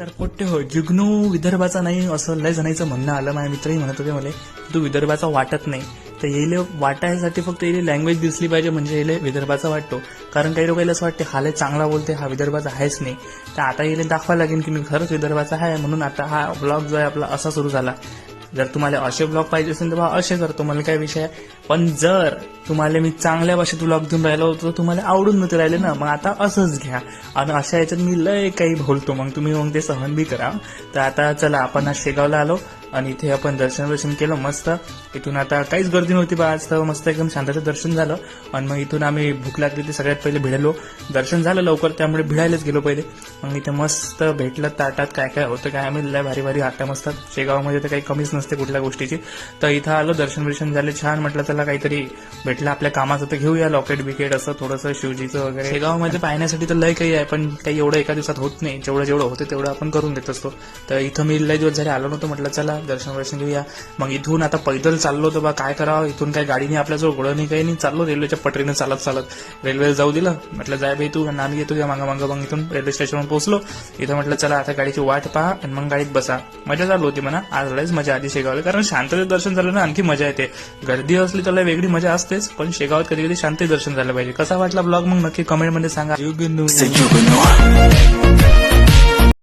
तर पोट्टे हो जुगनू विदर्भाचा नाही असं लय जणांचं म्हणणं आलं. माझ्या मित्रही म्हणत होते मला तू विदर्भाचा वाटत नाही. तर येले वाटायसाठी फक्त येले लँग्वेज दिसली पाहिजे म्हणजे येले विदर्भाचा वाटतो. कारण काही लोकांना असं वाटते हा लय चांगला बोलते हा विदर्भाचा आहेच नाही. तर आता येले दाखवा लागेल की मी खरंच विदर्भाचा आहे म्हणून आता हा ब्लॉग जो आहे आपला असा सुरू झाला. जर तुम्हाला असे ब्लॉग पाहिजे असेल तर बा असे करतो मला काय विषय आहे? पण जर तुम्हाला मी चांगल्या भाषेत ब्लॉग देऊन राहिलो तर तुम्हाला आवडून नव्हते राहिले ना. मग आता असंच घ्या. आणि अशा याच्यात मी लय काही बोलतो. मग तुम्ही मग ते सहन बी करा. तर आता चला आपण आज शेगावला आलो. आणि इथे आपण दर्शन दर्शन केलं मस्त. इथून आता काहीच गर्दी नव्हती बा आज तर मस्त एकदम शांताचं दर्शन झालं. आणि मग इथून आम्ही भूक लागली ते सगळ्यात पहिले भिडलो. दर्शन झालं लवकर त्यामुळे भिडायलाच गेलो पहिले. मग इथे मस्त भेटलं ताटात काय काय होतं काय आम्ही लय भारी भारी आटम असतात शेगावमध्ये तर काही कमीच नसते कुठल्या गोष्टीची. तर इथं आलो दर्शन बिर्शन झाले छान म्हटलं त्याला काहीतरी भेटलं आपल्या कामाचं तर घेऊया लॉकेट बिकेट असं थोडंसं शिवजीचं वगैरे. शेगावमध्ये पाहण्यासाठी तर लय काही आहे पण काही एवढं एका दिवसात होत नाही. जेवढं जेवढं होतं तेवढं आपण करून देत असतो. तर इथं मी लय दिवस झाले आलो नव्हतं म्हटलं चला दर्शन वर्शन घेऊया. मग इथून आता पैदल चाललो तर बा काय करावं? इथून काय गाडीने आपल्याजवळ घोडं नाही काही नाही. चाललो रेल्वेच्या पटरीने चालत चालत. रेल्वेला जाऊ दिलं. म्हटलं जाय बाई तू आम्ही येतो या मागं मागं. मग इथून रेल्वे स्टेशनवर पोहोचलो. इथं म्हटलं चला आता गाडीची वाट पहा आणि मग गाडीत बसा. मजा चालू होती म्हणा. आज लयच मजा आधी शेगावला. कारण शांततेत दर्शन झालं ना आणखी मजा येते. गर्दी असली तर वेगळी मजा असतेच. पण शेगावात कधी कधी शांती दर्शन झालं पाहिजे. कसा वाटला ब्लॉग? मग नक्की कमेंटमध्ये सांगा.